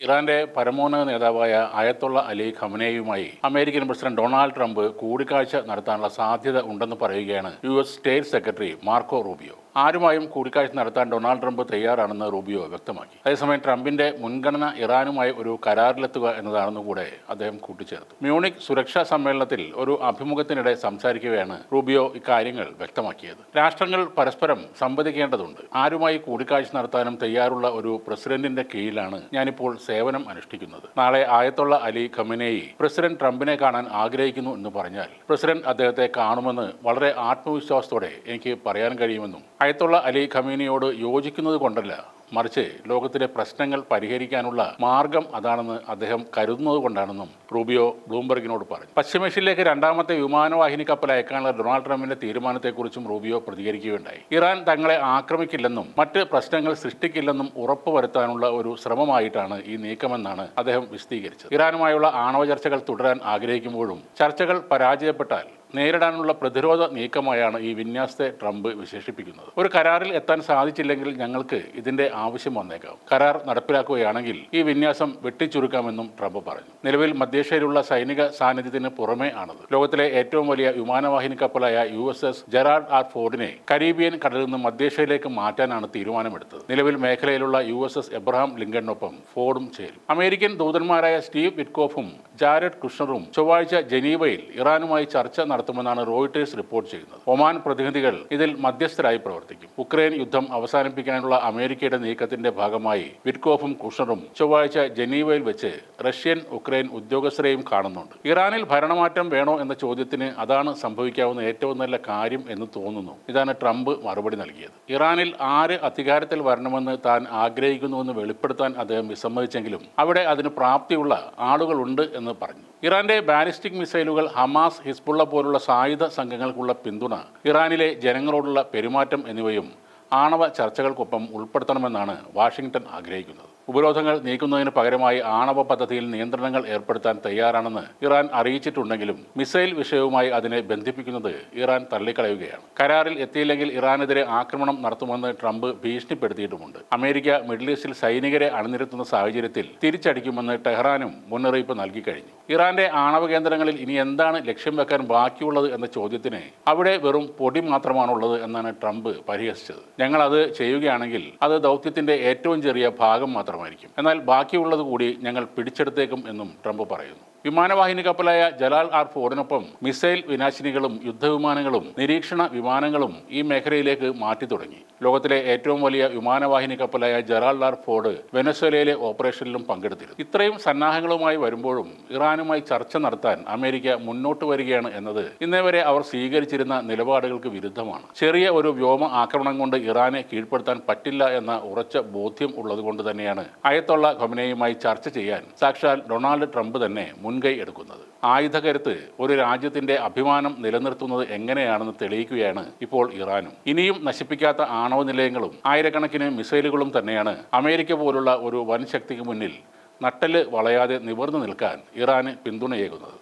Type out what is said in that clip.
ഇറാന്റെ പരമോന്നത നേതാവായ അയത്തുള്ള അലി ഖമനേയുമായി അമേരിക്കൻ പ്രസിഡന്റ് ഡൊണാൾഡ് ട്രംപ് കൂടിക്കാഴ്ച നടത്താനുള്ള സാധ്യത ഉണ്ടെന്ന് പറയുകയാണ് U S state secretary Marco Rubio. ആരുമായും കൂടിക്കാഴ്ച നടത്താൻ ഡൊണാൾഡ് ട്രംപ് തയ്യാറാണെന്ന് റൂബിയോ വ്യക്തമാക്കി. അതേസമയം ട്രംപിന്റെ മുൻഗണന ഇറാനുമായി ഒരു കരാറിലെത്തുക എന്നതാണെന്ന് കൂടെ അദ്ദേഹം കൂട്ടിച്ചേർത്തു. മ്യൂണിക് സുരക്ഷാ സമ്മേളനത്തിൽ ഒരു അഭിമുഖത്തിനിടെ സംസാരിക്കുകയാണ് റൂബിയോ ഇക്കാര്യങ്ങൾ വ്യക്തമാക്കിയത്. രാഷ്ട്രങ്ങൾ പരസ്പരം സംവദിക്കേണ്ടതുണ്ട്. ആരുമായി കൂടിക്കാഴ്ച നടത്താനും തയ്യാറുള്ള ഒരു പ്രസിഡന്റിന്റെ കീഴിലാണ് ഞാനിപ്പോൾ സേവനം അനുഷ്ഠിക്കുന്നത്. നാളെ ആയത്തുള്ള അലി ഖമിനേയി പ്രസിഡന്റ് ട്രംപിനെ കാണാൻ ആഗ്രഹിക്കുന്നു എന്ന് പറഞ്ഞാൽ പ്രസിഡന്റ് അദ്ദേഹത്തെ കാണുമെന്ന് വളരെ ആത്മവിശ്വാസത്തോടെ എനിക്ക് പറയാൻ കഴിയുമെന്നും ആയത്തുള്ള അലി ഖമീനിയോട് യോജിക്കുന്നത് കൊണ്ടല്ല മറിച്ച് ലോകത്തിലെ പ്രശ്നങ്ങൾ പരിഹരിക്കാനുള്ള മാർഗം അതാണെന്ന് അദ്ദേഹം കരുതുന്നത് കൊണ്ടാണെന്നും റൂബിയോ ബ്ലൂംബർഗിനോട് പറഞ്ഞു. പശ്ചിമേഷ്യയിലേക്ക് രണ്ടാമത്തെ വിമാനവാഹിനി കപ്പൽ അയക്കാനുള്ള ഡൊണാൾഡ് ട്രംപിന്റെ തീരുമാനത്തെക്കുറിച്ചും റൂബിയോ പ്രതികരിക്കുകയുണ്ടായി. ഇറാൻ തങ്ങളെ ആക്രമിക്കില്ലെന്നും മറ്റ് പ്രശ്നങ്ങൾ സൃഷ്ടിക്കില്ലെന്നും ഉറപ്പുവരുത്താനുള്ള ഒരു ശ്രമമായിട്ടാണ് ഈ നീക്കമെന്നാണ് അദ്ദേഹം വിശദീകരിച്ചത്. ഇറാനുമായുള്ള ആണവ ചർച്ചകൾ തുടരാൻ ആഗ്രഹിക്കുമ്പോഴും ചർച്ചകൾ പരാജയപ്പെട്ടാൽ നേരിടാനുള്ള പ്രതിരോധ നീക്കമായാണ് ഈ വിന്യാസത്തെ ട്രംപ് വിശേഷിപ്പിക്കുന്നത്. ഒരു കരാറിൽ എത്താൻ സാധിച്ചില്ലെങ്കിൽ ഞങ്ങൾക്ക് ഇതിന്റെ ആവശ്യം വന്നേക്കാം. കരാർ നടപ്പിലാക്കുകയാണെങ്കിൽ ഈ വിന്യാസം വെട്ടിച്ചുരുക്കാമെന്നും ട്രംപ് പറഞ്ഞു. നിലവിൽ മധ്യേഷ്യയിലുള്ള സൈനിക സാന്നിധ്യത്തിന് പുറമേ ആണത്. ലോകത്തിലെ ഏറ്റവും വലിയ വിമാനവാഹിനി കപ്പലായ U S S Gerald R ഫോർഡിനെ Caribbean കടലിൽ നിന്ന് മധ്യേഷ്യയിലേക്ക് മാറ്റാനാണ് തീരുമാനമെടുത്തത്. നിലവിൽ മേഖലയിലുള്ള യു എസ് എസ് എബ്രഹാം ലിങ്കണിനൊപ്പം ഫോർഡും ചേരും. അമേരിക്കൻ ദൂതന്മാരായ സ്റ്റീവ് വിറ്റ്കോഫും ജാരഡ് കുഷ്ണറും ചൊവ്വാഴ്ച ജനീവയിൽ ഇറാനുമായി ചർച്ച നടത്തുമെന്നാണ് റോയിട്ടേഴ്സ് റിപ്പോർട്ട് ചെയ്യുന്നത്. ഒമാൻ പ്രതിനിധികൾ ഇതിൽ മധ്യസ്ഥരായി പ്രവർത്തിക്കും. ഉക്രൈൻ യുദ്ധം അവസാനിപ്പിക്കാനുള്ള അമേരിക്കയുടെ നീക്കത്തിന്റെ ഭാഗമായി വിറ്റ്കോഫും കുഷ്ണറും ചൊവ്വാഴ്ച ജനീവയിൽ വെച്ച് റഷ്യൻ ഉക്രൈൻ ഉദ്യോഗസ്ഥരെയും കാണുന്നുണ്ട്. ഇറാനിൽ ഭരണമാറ്റം വേണോ എന്ന ചോദ്യത്തിന് അതാണ് സംഭവിക്കാവുന്ന ഏറ്റവും നല്ല കാര്യം എന്ന് തോന്നുന്നു. ഇതാണ് ട്രംപ് മറുപടി നൽകിയത്. ഇറാനിൽ ആര് അധികാരത്തിൽ വരണമെന്ന് താൻ ആഗ്രഹിക്കുന്നുവെന്ന് വെളിപ്പെടുത്താൻ അദ്ദേഹം വിസമ്മതിച്ചെങ്കിലും അവിടെ അതിന് പ്രാപ്തിയുള്ള ആളുകളുണ്ട് എന്ന് പറഞ്ഞു. ഇറാന്റെ ബാലിസ്റ്റിക് മിസൈലുകൾ ഹമാസ് ഹിസ്ബുള്ള പോലുള്ള സായുധ സംഘങ്ങൾക്കുള്ള പിന്തുണ ഇറാനിലെ ജനങ്ങളോടുള്ള പെരുമാറ്റം എന്നിവയും ആണവ ചർച്ചകൾക്കൊപ്പം ഉൾപ്പെടുത്തണമെന്നാണ് വാഷിംഗ്ടൺ ആഗ്രഹിക്കുന്നത്. ഉപരോധങ്ങൾ നീക്കുന്നതിന് പകരമായി ആണവ പദ്ധതിയിൽ നിയന്ത്രണങ്ങൾ ഏർപ്പെടുത്താൻ തയ്യാറാണെന്ന് ഇറാൻ അറിയിച്ചിട്ടുണ്ടെങ്കിലും മിസൈൽ വിഷയവുമായി അതിനെ ബന്ധിപ്പിക്കുന്നത് ഇറാൻ തള്ളിക്കളയുകയാണ്. കരാറിൽ എത്തിയില്ലെങ്കിൽ ഇറാനെതിരെ ആക്രമണം നടത്തുമെന്ന് ട്രംപ് ഭീഷണിപ്പെടുത്തിയിട്ടുമുണ്ട്. അമേരിക്ക മിഡിൽ ഈസ്റ്റിൽ സൈനികരെ അണിനിരത്തുന്ന സാഹചര്യത്തിൽ തിരിച്ചടിക്കുമെന്ന് ടെഹ്റാനും മുന്നറിയിപ്പ് നൽകി കഴിഞ്ഞു. ഇറാന്റെ ആണവ കേന്ദ്രങ്ങളിൽ ഇനി എന്താണ് ലക്ഷ്യം വെക്കാൻ ബാക്കിയുള്ളത് എന്ന ചോദ്യത്തിന് അവിടെ വെറും പൊടി മാത്രമാണുള്ളത് എന്നാണ് ട്രംപ് പരിഹസിച്ചത്. ഞങ്ങൾ അത് ചെയ്യുകയാണെങ്കിൽ അത് ദൗത്യത്തിന്റെ ഏറ്റവും ചെറിയ ഭാഗം മാത്രമായിരിക്കും എന്നാൽ ബാക്കിയുള്ളത് കൂടി ഞങ്ങൾ പിടിച്ചെടുത്തേക്കും എന്നും ട്രംപ് പറയുന്നു. വിമാനവാഹിനി കപ്പലായ ജലാൽ ആർ ഫോറിനൊപ്പം മിസൈൽ വിനാശിനികളും യുദ്ധവിമാനങ്ങളും നിരീക്ഷണ വിമാനങ്ങളും ഈ മേഖലയിലേക്ക് മാറ്റി തുടങ്ങി. ലോകത്തിലെ ഏറ്റവും വലിയ വിമാനവാഹിനി കപ്പലായ ജലാൽ ആർ ഫോർഡ് വെനസ്വേലയിലെ ഓപ്പറേഷനിലും പങ്കെടുത്തിരുന്നു. ഇത്രയും സന്നാഹങ്ങളുമായി വരുമ്പോഴും ഇറാനുമായി ചർച്ച നടത്താൻ അമേരിക്ക മുന്നോട്ട് വരികയാണ് എന്നത് ഇന്നേവരെ അവർ സ്വീകരിച്ചിരുന്ന നിലപാടുകൾക്ക് വിരുദ്ധമാണ്. ചെറിയ ഒരു വ്യോമ ആക്രമണം കൊണ്ട് ഇറാനെ കീഴ്പ്പെടുത്താൻ പറ്റില്ല എന്ന ഉറച്ച ബോധ്യം ഉള്ളതുകൊണ്ട് തന്നെയാണ് അയത്തുള്ള ഖമനയുമായി ചർച്ച ചെയ്യാൻ സാക്ഷാൽ ഡൊണാൾഡ് ട്രംപ് തന്നെ മുൻകൈ എടുക്കുന്നത്. ആയുധകരുത്ത് ഒരു രാജ്യത്തിന്റെ അഭിമാനം നിലനിർത്തുന്നത് എങ്ങനെയാണെന്ന് തെളിയിക്കുകയാണ് ഇപ്പോൾ ഇറാനും. ഇനിയും നശിപ്പിക്കാത്ത ആണവ നിലയങ്ങളും ആയിരക്കണക്കിന് മിസൈലുകളും തന്നെയാണ് അമേരിക്ക പോലുള്ള ഒരു വൻ ശക്തിക്ക് മുന്നിൽ നട്ടൽ വളയാതെ നിവർന്നു നിൽക്കാൻ ഇറാന് പിന്തുണയേകുന്നത്.